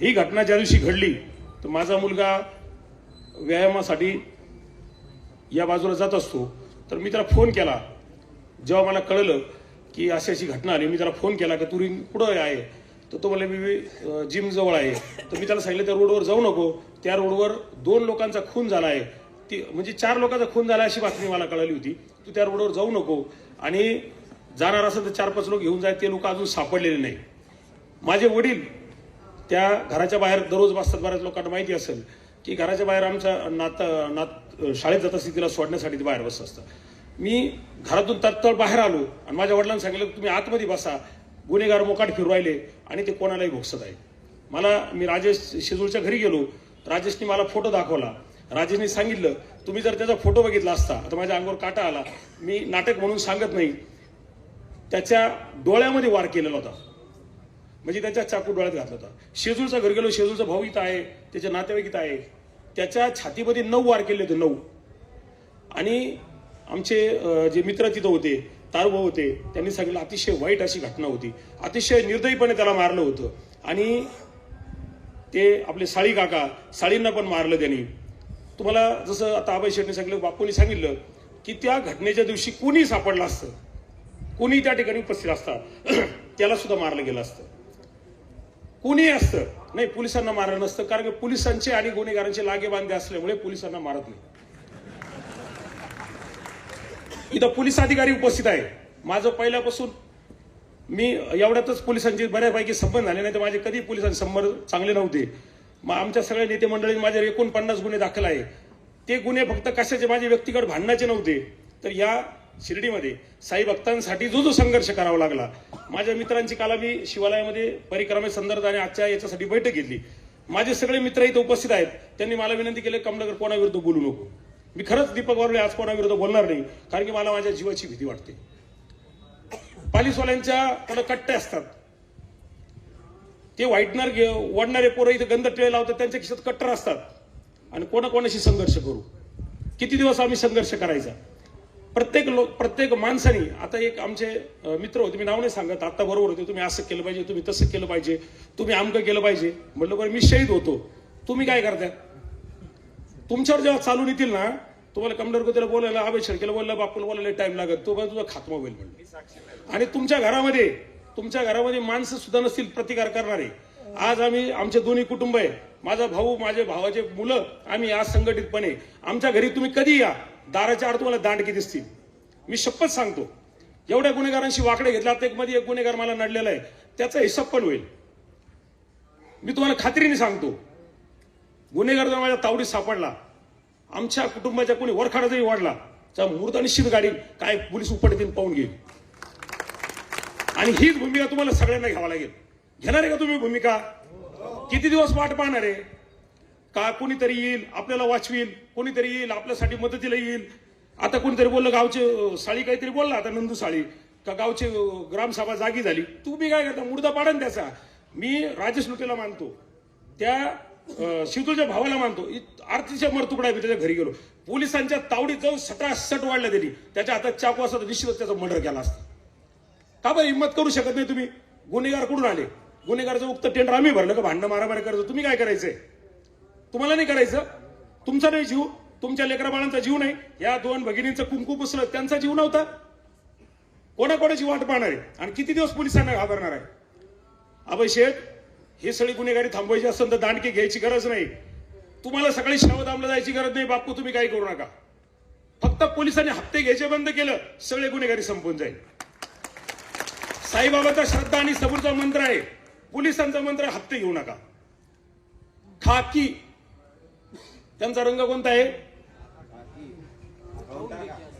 ही घटना ज्या दिवशी घडली तर माझा मुलगा व्यायामासाठी या बाजूला जात असतो. तर मी त्याला फोन केला. जेव्हा मला कळलं की अशी अशी घटना आली मी त्याला फोन केला की तू रिंग कुठं आहे. तर तो मला मी जिम जवळ आहे. तर मी त्याला सांगितलं त्या रोडवर जाऊ नको. त्या रोडवर दोन लोकांचा खून झाला आहे. ती म्हणजे चार लोकांचा खून झाला अशी बातमी मला कळली होती. तू त्या रोडवर जाऊ नको. आणि जाणार असेल तर चार पाच लोक घेऊन जाय. ते लोक अजून सापडलेले नाही. माझे वडील त्या घराच्या बाहेर दररोज बसतात बऱ्याच लोकांना माहिती असेल की घराच्या बाहेर आमचा नात नात शाळेत जात असते तिला सोडण्यासाठी ती बाहेर बसत असतं मी घरातून तत्तळ बाहेर आलो आणि माझ्या वडिलांना सांगितलं तुम्ही आतमध्ये बसा. गुन्हेगार मोकाट फिरू राहिले आणि ते कोणालाही भोगसत आहे. मला मी राजेश शेजूळच्या घरी गेलो. राजेशने मला फोटो दाखवला. राजेशने सांगितलं तुम्ही जर त्याचा फोटो बघितला असता आता माझ्या अंगावर काटा आला मी नाटक म्हणून सांगत नाही. त्याच्या डोळ्यामध्ये वार केलेला होता. म्हणजे त्याच्या चाकू डोळ्यात घातला होता. शेजूरचा घर गेलो शेजूरचा भाऊ इथं आहे त्याच्या नातेवाईक इथं आहे. त्याच्या छातीमध्ये नऊ वार केले होते नऊ. आणि आमचे जे मित्र तिथं होते तारुभाऊ होते त्यांनी सांगितलं अतिशय वाईट अशी घटना होती. अतिशय निर्दयीपणे त्याला मारलं होतं. आणि ते आपले साळी काका साळींना पण मारलं त्यांनी. तुम्हाला जसं आता अभय शेटने सांगितलं बापूंनी सांगितलं की त्या घटनेच्या दिवशी कुणी सापडलं असतं? कुणी त्या ठिकाणी उपस्थित असतात? त्याला सुद्धा मारलं गेलं असतं. कुणी असतं? नाही पोलिसांना मारलं नसतं कारण की पोलिसांचे आणि गुन्हेगारांचे लागे बांधे असल्यामुळे पोलिसांना मारत नाही. इथं पोलीस अधिकारी उपस्थित आहे. माझं पहिल्यापासून मी एवढ्यातच पोलिसांचे बऱ्यापैकी संबंध झाले नाही तर माझे कधी पोलिसांचे संबंध चांगले नव्हते. मग आमच्या सगळ्या नेते मंडळी माझे एकोणपन्नास गुन्हे दाखल आहे. ते गुन्हे फक्त कशाचे? माझे व्यक्तिगत भांडणाचे नव्हते. तर या शिर्डीमध्ये साई भक्तांसाठी जो जो संघर्ष करावा लागला माझ्या मित्रांची काल मी शिवालयामध्ये परिक्रमा संदर्भात आणि आजच्या याच्यासाठी बैठक घेतली. माझे सगळे मित्र इथे उपस्थित आहेत. त्यांनी मला विनंती केली कमनगर कोणाविरुद्ध बोलू नको. मी खरंच दीपक वारुळे आज कोणाविरुद्ध बोलणार नाही कारण की मला माझ्या जीवाची भीती वाटते. पालिसवाल्यांच्या थोडं कट्टे असतात. ते वाईटणार घे ओढणारे पोरं इथे गंध टिळे लावतात त्यांच्या खिशात कट्टर असतात. आणि कोणाकोणाशी संघर्ष करू? किती दिवस आम्ही संघर्ष करायचा? प्रत्येक लोक प्रत्येक माणसाने आता एक आमचे मित्र होते मी नाव नाही सांगत आता बरोबर होते तुम्ही असं केलं पाहिजे तुम्ही तसं केलं पाहिजे तुम्ही आमकं केलं पाहिजे. म्हटलं बरं मी शहीद होतो. तुम्ही काय करताय? तुमच्यावर जेव्हा चालून येतील ना तुम्हाला कमडर त्याला बोलायला अभय शेळकेला बोलायला बापूला बोलायला टाइम लागत. तो पण तुझा खात्मा होईल म्हणलं. आणि तुमच्या घरामध्ये तुमच्या घरामध्ये माणसं सुद्धा नसतील प्रतिकार करणारे. आज आम्ही आमचे दोन्ही कुटुंब आहे. माझा भाऊ माझे भावाचे मुलं आम्ही आज संघटितपणे. आमच्या घरी तुम्ही कधी या? दाराच्या आड तुम्हाला दांडकी दिसतील. मी शपथ सांगतो. एवढ्या गुन्हेगारांशी वाकडे घेतला आता एक मध्ये एक गुन्हेगार मला नडलेला आहे. त्याचा हिसाब पण होईल. मी तुम्हाला खात्रीने सांगतो. गुन्हेगार जर माझ्या तावडीत सापडला आमच्या कुटुंबाच्या कोणी वरखाडा जरी वाढला त्या मूर्त निश्चित गाडी काय पोलीस उपटतील पाहून घेईल. आणि हीच भूमिका तुम्हाला सगळ्यांना घ्यावा लागेल. घेणार आहे का तुम्ही भूमिका? किती दिवस वाट पाहणार आहे? का कोणीतरी येईल आपल्याला वाचवील कोणीतरी येईल आपल्यासाठी मदतीला येईल. आता कोणीतरी बोललं गावचे साळी काहीतरी बोलला आता नंदू साळी. का गावचे ग्रामसभा जागी झाली. तुम्ही काय करता? मुर्दा पाडा त्याचा. मी राजेश लुटेला मानतो. त्या शितूच्या भावाला मानतो. इत- आरतीच्या मरतुकडा मी त्याच्या घरी गेलो. पोलिसांच्या तावडीत जाऊन सतरा सट वाढल्या त्यांनी. त्याच्या हातात चाकू असता निश्चितच त्याचा मर्डर केला असता. का बरं हिंमत करू शकत नाही तुम्ही? गुन्हेगार कुठून आले? गुन्हेगारचं उक्त टेंडर आम्ही भरलं का? भांडणं मारामारी करायचं. तुम्ही काय करायचंय? तुम्हाला नाही करायचं. तुमचा नाही जीव तुमच्या लेकरा बाळांचा जीव नाही. या दोन भगिनींचं कुंकू पुसलं त्यांचा जीव नव्हता. कोणाकोणाची वाट पाहणार आहे? आणि किती दिवस पोलिसांना घाबरणार आहे? अभय शेठ हे सगळी गुन्हेगारी थांबवायची असेल तर दांडकी घ्यायची गरज नाही. तुम्हाला सकाळी शावदामला जायची गरज नाही. बापू तुम्ही काही करू नका. फक्त पोलिसांनी हप्ते घ्यायचे बंद केलं सगळे गुन्हेगारी संपून जाईल. साईबाबाचा श्रद्धा आणि सबूरचा मंत्र आहे. पोलिसांचा मंत्र आहे, हप्ते घेऊ नका. खाकी त्यांचा रंग कोणता आहे?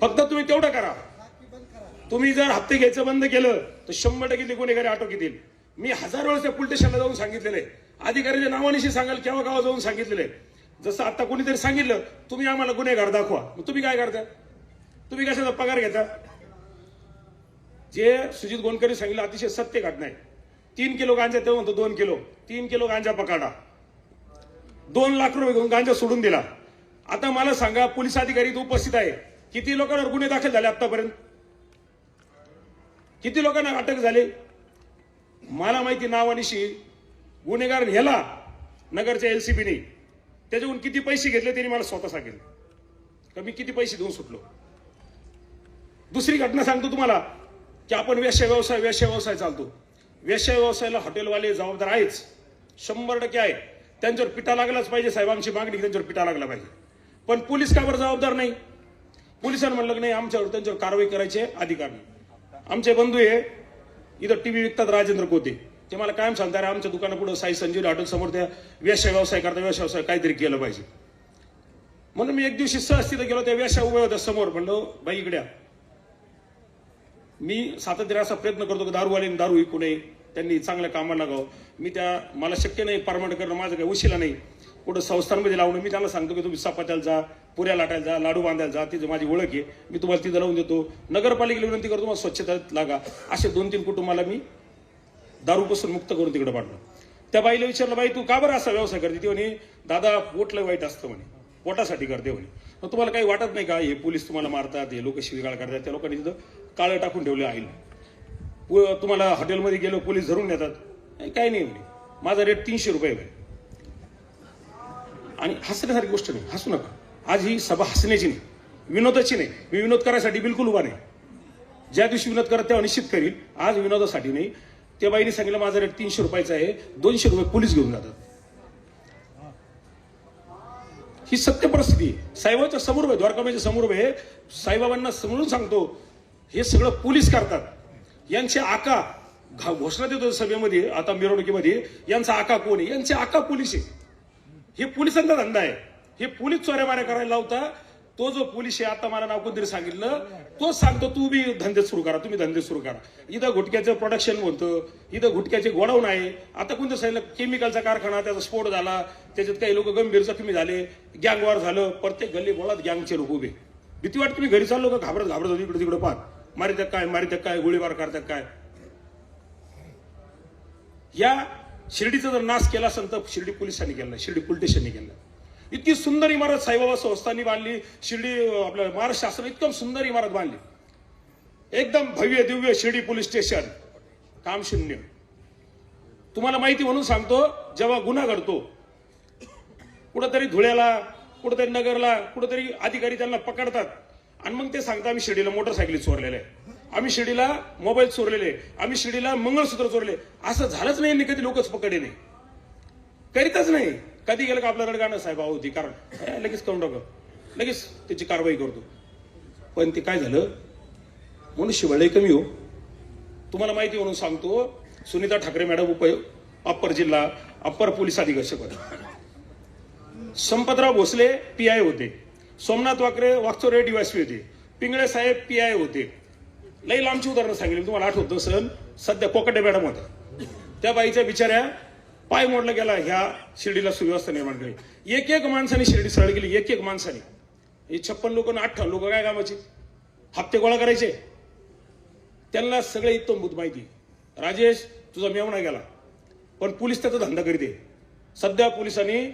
फक्त तुम्ही तेवढं करा. तुम्ही जर हप्ते घ्यायचं बंद केलं तर शंभर टक्के ते गुन्हेगारी अटक येतील मी हजार वेळेस त्या पोलीस स्टेशनला जाऊन सांगितलेलं आहे. अधिकाऱ्याच्या नावानिशी सांगाल केव्हा गावा जाऊन सांगितलेलं आहे. जसं आता कोणीतरी सांगितलं तुम्ही आम्हाला गुन्हेगार दाखवा. मग तुम्ही काय करता? तुम्ही कशाचा पगार घेता? जे सुजित गोंडकरी सांगितलं अतिशय सत्य घटना आहे. तीन किलो गांजा तेव्हा म्हणतो दोन किलो. तीन किलो गांजा पकाडा. दोन लाख रुपये घेऊन गांजा सोडून दिला. आता मला सांगा पोलीस अधिकारी इथं उपस्थित आहे. किती लोकांवर गुन्हे दाखल झाले आतापर्यंत? किती लोकांना अटक झाली? मला माहिती नावानिशी गुन्हेगार ह्याला नगरच्या एलसीबीने. त्याच्याकडून किती पैसे घेतले त्यांनी मला स्वतः सांगेल का मी किती पैसे देऊन सुटलो. दुसरी घटना सांगतो तुम्हाला की आपण व्यवसाय व्यवसाय व्यवसाय व्यवसाय चालतो. व्यवसाय व्यवसायाला हॉटेलवाले जबाबदार आहेच. शंभर टक्के आहे. त्यांच्यावर पिटा लागलाच पाहिजे साहेबांची मागणी त्यांच्यावर पिटा लागला पाहिजे. पण पोलीस का जबाबदार नाही. पोलिसांनी म्हणलं की नाही आमच्यावर त्यांच्यावर कारवाई करायचे अधिकार नाही आमचे बंधू आहे इथं टीव्ही विकतात राजेंद्र कोते. ते मला कायम सांगता रे आमच्या दुकानापुढं साई संजीवनी हॉटेल समोर त्या व्यवसाय व्यवसाय करता व्यवसाय व्यवसाय काहीतरी केलं पाहिजे. म्हणून मी एक दिवशी सहज तिथं गेलो त्या व्यवसाय उभ्या होत्या समोर. म्हणलो बाई इकड्या मी सातत्याने असा प्रयत्न करतो की दारूवाले दारू विकू नये. त्यांनी चांगल्या कामाला लागावं. मी त्या मला शक्य नाही परमनंट करणं माझं काही उशिला नाही. कुठं संस्थांमध्ये लावणं मी त्यांना सांगतो की तुम्ही चपात्याला जा पुऱ्या लाटायला जा लाडू बांधायला जा तिथं माझी ओळख आहे. मी तुम्हाला तिथं लावून देतो. नगरपालिकेला विनंती करतो मला स्वच्छतेत लागा. असे दोन तीन कुटुंबाला मी दारूपासून मुक्त करून तिकडे पाठवलं. त्या बाईला विचारलं बाई तू का बरं असा व्यवसाय करते? ती म्हणे दादा पोटलं वाईट असतं म्हणे. पोटासाठी करते म्हणे. मग तुम्हाला काही वाटत नाही का? हे पोलीस तुम्हाला मारतात हे लोक शिवीगाळ करतात त्या लोकांनी तिथं काळं टाकून ठेवलं आहे व तुम्हाला हॉटेलमध्ये गेलो पोलीस धरून नेतात. काही नाही म्हणे. माझा रेट तीनशे रुपये आहे आणि हसण्यासारखी गोष्ट नाही. हसू नका. आज ही सभा हसण्याची नाही. विनोदाची नाही. मी विनोद करायसाठी बिलकुल उभा नाही. ज्या दिवशी विनोद करत तेव्हा निश्चित करील आज विनोदासाठी नाही. त्या बाईने सांगितलं माझा रेट तीनशे रुपयाचा आहे. दोनशे रुपये पोलीस घेऊन जातात. ही सत्य परिस्थिती आहे. समोर आहे. द्वारकामाच्या समोर आहे. साईबाबांना समजून सांगतो हे सगळं पोलीस करतात. यांचे आका घा- घोषणा देतो सभेमध्ये आता मिरवणुकीमध्ये यांचा आका कोण आहे? यांचे आका पोलीस आहे. हे पोलिसांचा धंदा आहे. हे पोलीस चोऱ्या माऱ्या करायला लावता तो जो पोलीस आहे आता मला नाव कोणतरी सांगितलं तोच सांगतो तू बी धंदे सुरू करा तुम्ही धंदे सुरू करा. इथं घुटक्याचं प्रोडक्शन होतं इथं घुटक्याचे गोडाऊन आहे. आता कोणतं सांगितलं केमिकलचा कारखाना त्याचा स्फोट झाला त्याच्यात काही लोक गंभीर जखमी झाले गँगवार झालं प्रत्येक गल्ली बोळात गँगचे लोक उभे. भीती वाटत तुम्ही घरी चाललो का? घाबरत घाबरत होती इकडे तिकडे पाहत. मारित काय मारित काय गोळीबार करतात काय? या शिर्डीचा जर नाश केला असेल तर शिर्डी पोलिसांनी केला शिर्डी पोलीस स्टेशनने केला इतकी सुंदर इमारत साईबाबा संस्थांनी बांधली शिर्डी आपलं महाराष्ट्र शासन सुंदर इमारत बांधली. एकदम भव्य दिव्य शिर्डी पोलीस स्टेशन काम शून्य तुम्हाला माहिती म्हणून सांगतो जेव्हा गुन्हा घडतो कुठंतरी धुळ्याला कुठंतरी नगरला कुठंतरी अधिकारी त्यांना पकडतात. आणि मग ते सांगता आम्ही शिर्डीला मोटरसायकली चोरलेल्या आहे. आम्ही शिर्डीला मोबाईल चोरलेले आहे. आम्ही शिर्डीला मंगळसूत्र चोरले असं झालंच नाही यांनी कधी लोकच पकडे नाही. करीतच नाही. कधी गेलं का आपलं रडगाणं? साहेब होती कारण. हे, लगेच करून टाक लगेच त्याची कारवाई करतो. पण ते काय झालं? म्हणून लई कमी हो. तुम्हाला माहिती म्हणून सांगतो सुनीता ठाकरे मॅडम उप अप्पर जिल्हा अप्पर पोलीस अधीक्षक होते. संपतराव भोसले पी आय होते. सोमनाथ वाकरे वागचोरे डीवायसी होते. पिंगळे साहेब पी आय होते. लई लांबची उदाहरणं सांगितली. तुम्हाला आठवतं सन सध्या कोकटे मॅडम होता त्या बाईच्या बिचाऱ्या पाय मोडला गेला ह्या शिर्डीला सुव्यवस्था निर्माण केली. एक एक माणसाने शिर्डी सरळ केली. एक एक माणसाने. हे छप्पन लोक अठ्ठावन्न लोक काय कामाचे? हप्ते गोळा करायचे. त्यांना सगळे इत्तमभूत माहिती. राजेश तुझा मेवणा गेला. पण पोलीस त्याचा धंदा करीते सध्या पोलिसांनी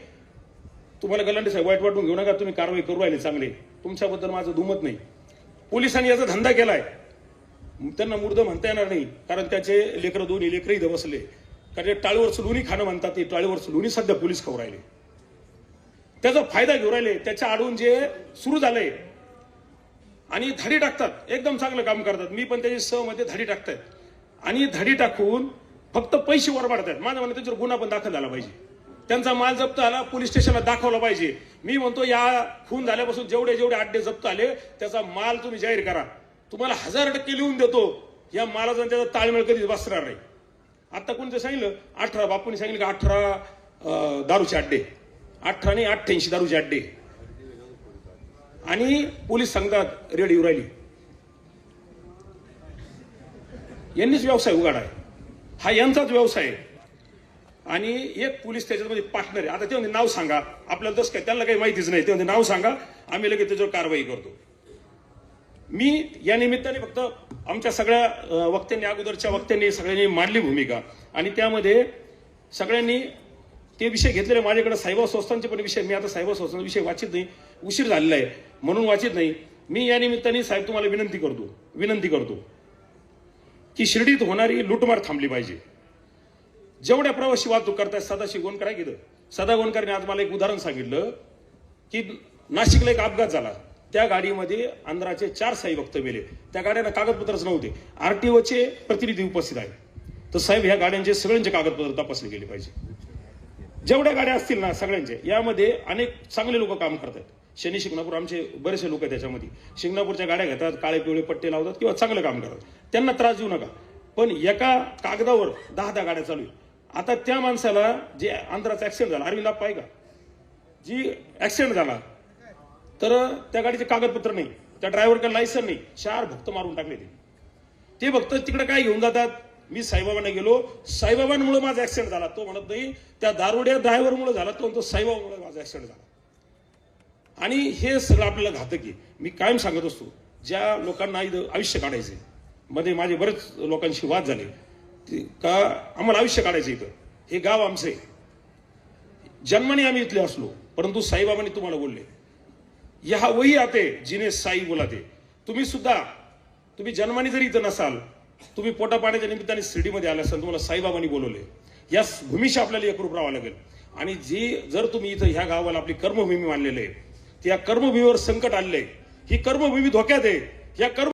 तुम्हाला गलांडे साहेब वाईट वाटून घेऊ नका तुम्ही कारवाई करू राहिले चांगले. तुमच्याबद्दल माझं दुमत नाही. पोलिसांनी याचा धंदा केलाय. त्यांना मुर्द म्हणता येणार नाही कारण त्याचे लेकरं दोन्ही लेकरं इथं बसले कारण ते टाळीवरचं लोणी खाणं म्हणतात ते टाळीवरचं लोणी सध्या पोलीस खाऊ राहिले. त्याचा फायदा घेऊ राहिले त्याच्या आडून जे सुरू झालंय. आणि धाडी टाकतात एकदम चांगलं काम करतात. मी पण त्याची सहमध्ये धाडी टाकतात आणि धाडी टाकून फक्त पैसे वर पाडतात माझं म्हणणं त्याच्यावर गुन्हा पण दाखल झाला पाहिजे. त्यांचा माल जप्त आला पोलीस स्टेशनला दाखवला पाहिजे. मी म्हणतो या खून झाल्यापासून जेवढे जेवढे अड्डे जप्त आले त्याचा माल तुम्ही जाहीर करा. तुम्हाला हजार टक्के लिहून देतो या मालाचा आणि त्याचा ताळमेळ कधीच बसणार नाही. आता कोणतं सांगितलं? अठरा बापूंनी सांगितलं की अठरा दारूचे अड्डे. अठरा आणि अठ्ठ्याऐंशी दारूचे अड्डे. आणि पोलीस सांगतात रेड येऊ राहिली. यांनीच व्यवसाय उघाडा आहे. हा यांचाच व्यवसाय आहे. आणि एक पोलीस त्याच्यामध्ये पार्टनर आहे. आता ते म्हणजे नाव सांगा. आपल्याला तसं काय त्यांना काही माहितीच नाही. ते म्हणजे नाव सांगा. आम्ही लगेच त्याच्यावर कारवाई करतो. मी या निमित्ताने फक्त आमच्या सगळ्या वक्त्यांनी अगोदरच्या वक्त्यांनी सगळ्यांनी मांडली भूमिका. आणि त्यामध्ये सगळ्यांनी ते विषय घेतलेले माझ्याकडे सायबर संस्थांचे पण विषय मी आता सायबर संस्थांचा विषय वाचित नाही. उशीर झालेला आहे. म्हणून वाचित नाही. मी या निमित्ताने साहेब तुम्हाला विनंती करतो. विनंती करतो. की शिर्डीत होणारी लुटमार थांबली पाहिजे. जेवढ्या प्रवासी वाहतूक करतायत सदाशिव गोंडकर आहे की सदा गोंडकरने आज मला एक उदाहरण सांगितलं की नाशिकला एक अपघात झाला. त्या गाडीमध्ये आंध्राचे चार साई भक्त मेले त्या गाड्यांना कागदपत्रच नव्हते. आरटीओचे प्रतिनिधी उपस्थित आहेत. तर साहेब ह्या गाड्यांचे सगळ्यांचे कागदपत्र तपासले गेले पाहिजे. जेवढ्या गाड्या असतील ना सगळ्यांचे यामध्ये अनेक चांगले लोक काम करतात शनी शिंगणापूर आमचे बरेचसे लोक आहेत त्याच्यामध्ये. शिंगणापूरच्या गाड्या घेतात काळे पिवळे पट्टे लावतात किंवा चांगलं काम करतात. त्यांना त्रास देऊ नका. पण एका कागदावर दहा दहा गाड्या चालू आहे आता त्या माणसाला जे आंध्राचा ऍक्सिडेंट झाला अरविंद आप्पा आहे का जी ऍक्सिडेंट झाला तर त्या गाडीचे कागदपत्र नाही त्या ड्रायव्हरकडे लायसन नाही चार भक्त मारून टाकले ते. ते भक्त तिकडे काय घेऊन जातात? मी साईबाबांना गेलो. साईबाबांमुळे माझा ऍक्सिडेंट झाला. तो म्हणत नाही त्या दारुड्या ड्रायव्हरमुळे झाला तो म्हणतो साईबाबामुळे माझा ऍक्सिडेंट झाला. आणि हे सगळं आपल्याला घातक आहे. मी कायम सांगत असतो ज्या लोकांना इथं आयुष्य काढायचे मध्ये माझे बरेच लोकांशी वाद झाले. का आम्हाला आयुष्य काढायचं इथं? हे गाव आमचं आहे. जन्माने आम्ही इथले असलो परंतु साईबाबांनी तुम्हाला बोलले. या वही आते जिने साई बोलाते. तुम्ही सुद्धा तुम्ही जन्माने जरी इथं नसाल तुम्ही पोटा पाण्याच्या निमित्ताने शिर्डीमध्ये आले असाल तुम्हाला साईबाबांनी बोलवले. या भूमीशी आपल्याला एकरूप राहावं लागेल. आणि जी जर तुम्ही इथं ह्या गावाला आपली कर्मभूमी मानलेली आहे त्या कर्मभूमीवर संकट आणले ही कर्मभूमी धोक्यात आहे. या कर्म